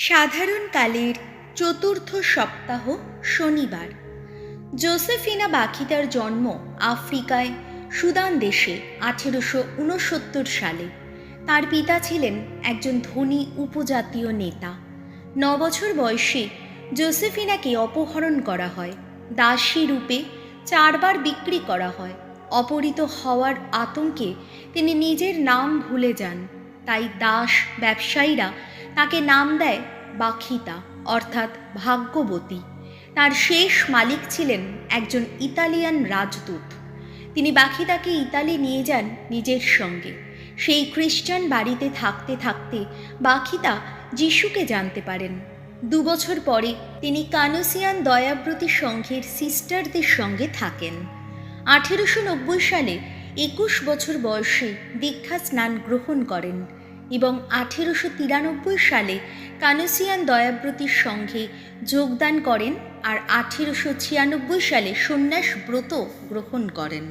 সাধারণকালের চতুর্থ সপ্তাহ শনিবার। জোসেফিনা বাখিতার জন্ম আফ্রিকায় সুদান দেশে আঠেরোশো উনসত্তর সালে। তার পিতা ছিলেন একজন ধনী উপজাতীয় নেতা। ন বছর বয়সে জোসেফিনাকে অপহরণ করা হয়। দাসী রূপে চারবার বিক্রি করা হয়। অপহৃত হওয়ার আতঙ্কে তিনি নিজের নাম ভুলে যান। তাই দাস ব্যবসায়ীরা তাকে নাম দেয় বাখিতা, অর্থাৎ ভাগ্যবতী। তার শেষ মালিক ছিলেন একজন ইতালিয়ান রাজদূত। তিনি বাখিতাকে ইতালি নিয়ে যান নিজের সঙ্গে। সেই খ্রিস্টান বাড়িতে থাকতে থাকতে বাখিতা যিশুকে জানতে পারেন। দুবছর পরে তিনি কানোসিয়ান দয়াব্রতী সংঘের সিস্টারদের সঙ্গে থাকেন। আঠেরোশো নব্বই সালে একুশ বছর বয়সে দীক্ষা স্নান গ্রহণ করেন। এবং আঠেরোশো তিরানব্বই সালে কানুসিয়ান দয়াব্রতীর সঙ্গে যোগদান করেন আর আঠেরোশো ছিয়ানব্বই সালে সন্ন্যাস ব্রত গ্রহণ করেন।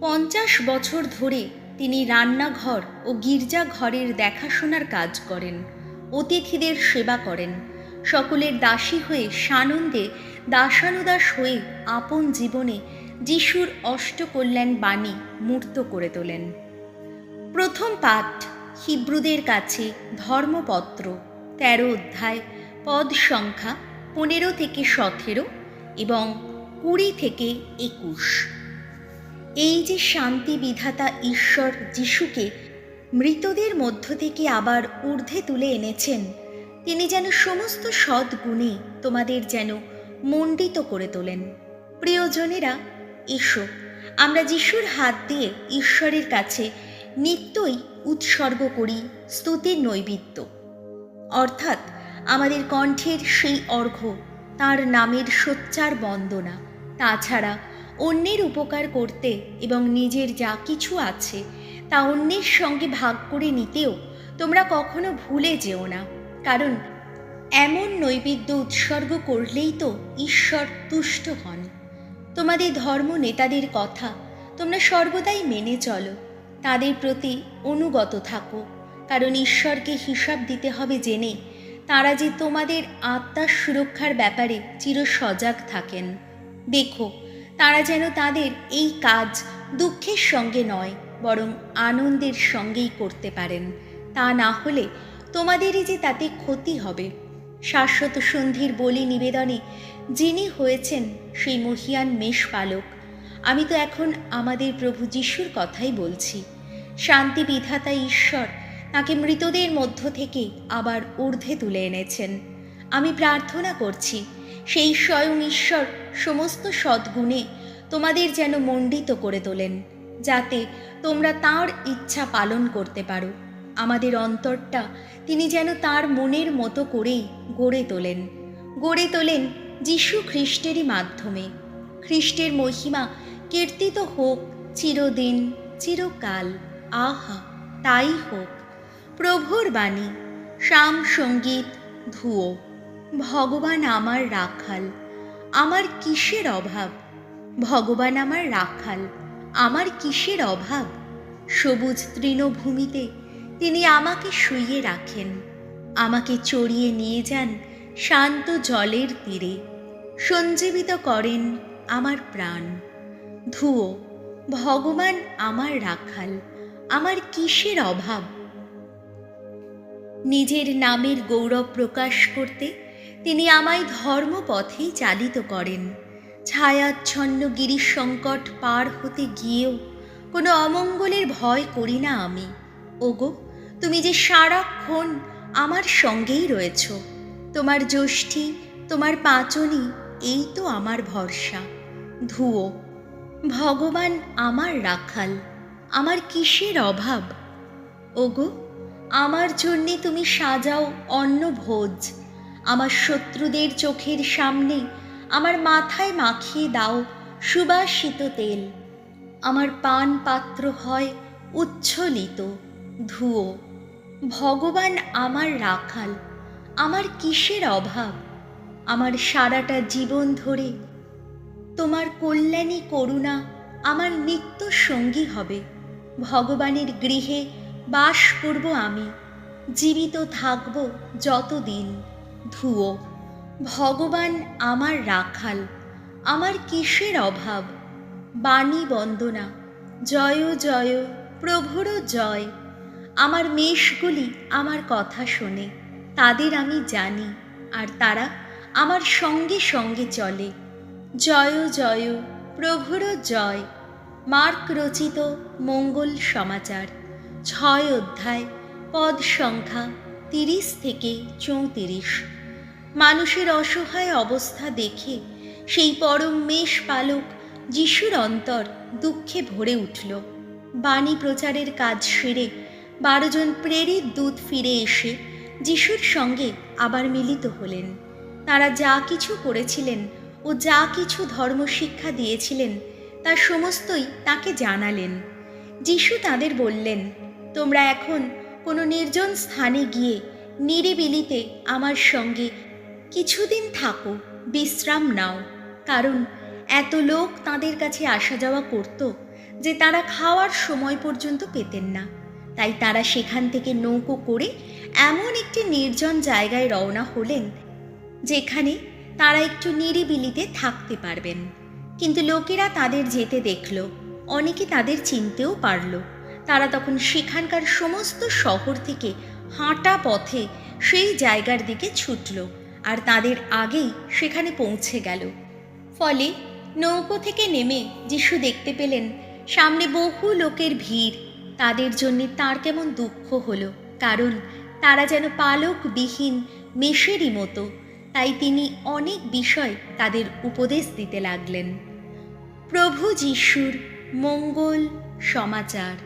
পঞ্চাশ বছর ধরে তিনি রান্নাঘর ও গির্জাঘরের দেখাশোনার কাজ করেন, অতিথিদের সেবা করেন, সকলের দাসী হয়ে সানন্দে দাসানুদাস হয়ে আপন জীবনে যিশুর অষ্টকল্যাণ বাণী মূর্ত করে তোলেন। প্রথম পাঠ হিব্রুদের কাছে ধর্মপত্র, তেরো অধ্যায়, পদ সংখ্যা পনেরো থেকে সতেরো এবং কুড়ি থেকে একুশ। এই যে শান্তি বিধাতা ঈশ্বর যিশুকে মৃতদের মধ্য থেকে আবার ঊর্ধ্বে তুলে এনেছেন, তিনি যেন সমস্ত সদ্গুণে তোমাদের যেন মণ্ডিত করে তোলেন। প্রিয়জনেরা, এসো, আমরা যিশুর হাত দিয়ে ঈশ্বরের কাছে নিত্যই উৎসর্গ করি স্তুতির নৈবেদ্য। অর্থাৎ আমাদের কণ্ঠের সেই অর্ঘ্য, তার নামের সোচ্চার বন্দনা। তাছাড়া অন্যের উপকার করতে এবং নিজের যা কিছু আছে তা অন্যের সঙ্গে ভাগ করে নিতেও তোমরা কখনো ভুলে যেও না। কারণ এমন নৈবেদ্য উৎসর্গ করলেই তো ঈশ্বর তুষ্ট হন। তোমাদের ধর্ম নেতাদের কথা তোমরা সর্বদাই মেনে চলো। তাদের প্রতি অনুগত থাকো। কারণ ঈশ্বরকে হিসাব দিতে হবে জেনে তারা যে তোমাদের আত্মার সুরক্ষার ব্যাপারে চির সজাগ থাকেন। দেখো, তারা যেন তাদের এই কাজ দুঃখের সঙ্গে নয়, বরং আনন্দের সঙ্গেই করতে পারেন। তা না হলে তোমাদেরই যে তাতে ক্ষতি হবে। শাশ্বত সন্ধির বলি নিবেদনে যিনি হয়েছেন সেই মহিয়ান মেষপালক, আমি তো এখন আমাদের প্রভু যিশুর কথাই বলছি। শান্তি বিধাতা ঈশ্বর তাকে মৃতদের মধ্য থেকে আবার ঊর্ধ্বে তুলে এনেছেন। আমি প্রার্থনা করছি, সেই স্বয়ং ঈশ্বর সমস্ত সদ্গুণে তোমাদের যেন মণ্ডিত করে তোলেন, যাতে তোমরা তার ইচ্ছা পালন করতে পারো। আমাদের অন্তরটা তিনি যেন তার মনের মতো করেই গড়ে তোলেন। গড়ে তোলেন যিশু খ্রিস্টেরই মাধ্যমে। খ্রিস্টের মহিমা কীর্তিত হোক চিরদিন, চিরকাল। আহা, তাই হোক। প্রভুর বাণী, শ্যাম সংগীত, ধুয়ো। ভগবান আমার রাখাল, আমার কিসের অভাব? ভগবান আমার রাখাল, আমার কিসের অভাব? সবুজ তৃণভূমিতে তিনি আমাকে শুইয়ে রাখেন। আমাকে চড়িয়ে নিয়ে যান শান্ত জলের তীরে। সঞ্জীবিত করেন আমার প্রাণ। ধুয়ো, ভগবান আমার রাখাল আমার কিসের অভাব? নিজের নামের গৌরব প্রকাশ করতে তিনি আমায় ধর্মপথেই চালিত করেন। ছায়াচ্ছন্ন গিরিশ সংকট পার হতে গিয়েও কোনো অমঙ্গলের ভয় করি না আমি। ওগো, তুমি যে সারাক্ষণ আমার সঙ্গেই রয়েছ, তোমার জ্যোষ্ঠী তোমার পাঁচনি, এই তো আমার ভরসা। ধুয়ো ভগবান আমার রাখাল। আমার কিসের অভাব? ওগো, আমার জন্যে তুমি সাজাও অন্ন ভোজ। আমার শত্রুদের চোখের সামনে আমার মাথায় মাখিয়ে দাও সুবাসিত তেল। আমার পান পাত্র হয় উচ্ছলিত ধুয়ো। ভগবান আমার রাখাল, আমার কিসের অভাব? আমার সারাটা জীবন ধরে তোমার কল্যাণী করুণা আমার নিত্য সঙ্গী হবে। ভগবানের গৃহে বাস করব আমি। জীবিত থাকব যতদিন। ধুয়ো ভগবান আমার রাখাল, আমার কিসের অভাব? বাণী বন্দনা, জয় জয় প্রভুর জয়। আমার মেষগুলি আমার কথা শোনে, তাদের আমি জানি, আর তারা আমার সঙ্গে সঙ্গে চলে। জয় জয় প্রভুর জয়। মার্ক রচিত মঙ্গল সমাচার, ছয় অধ্যায়, পদ সংখ্যা তিরিশ থেকে চৌত্রিশ। মানুষের অসহায় অবস্থা দেখে সেই পরম মেষ পালক যিশুর অন্তর দুঃখে ভরে উঠল। বাণী প্রচারের কাজ সেরে বারোজন প্রেরিত দূত ফিরে এসে যিশুর সঙ্গে আবার মিলিত হলেন। তারা যা কিছু করেছিলেন ও যা কিছু ধর্মশিক্ষা দিয়েছিলেন তার সমস্তই তাকে জানালেন। যিশু তাদের বললেন, তোমরা এখন কোনো নির্জন স্থানে গিয়ে নিরিবিলিতে আমার সঙ্গে কিছুদিন থাকো, বিশ্রাম নাও। কারণ এত লোক তাদের কাছে আসা যাওয়া করত যে তারা খাওয়ার সময় পর্যন্ত পেতেন না। তাই তারা সেখান থেকে নৌকো করে এমন একটি নির্জন জায়গায় রওনা হলেন, যেখানে তারা একটু নিরিবিলিতে থাকতে পারবেন। কিন্তু লোকেরা তাদের যেতে দেখল। অনেকে তাদের চিনতেও পারল। তারা তখন সেখানকার সমস্ত শহর থেকে হাঁটা পথে সেই জায়গার দিকে ছুটল আর তাদের আগেই সেখানে পৌঁছে গেল। ফলে নৌকো থেকে নেমে যিশু দেখতে পেলেন, সামনে বহু লোকের ভিড়। তাদের জন্য তার কেমন দুঃখ হলো, কারণ তারা যেন পালকবিহীন মেষেরই মতো। তাই তিনি অনেক বিষয় তাদের উপদেশ দিতে লাগলেন। প্রভু যিশুর মঙ্গল সমাচার।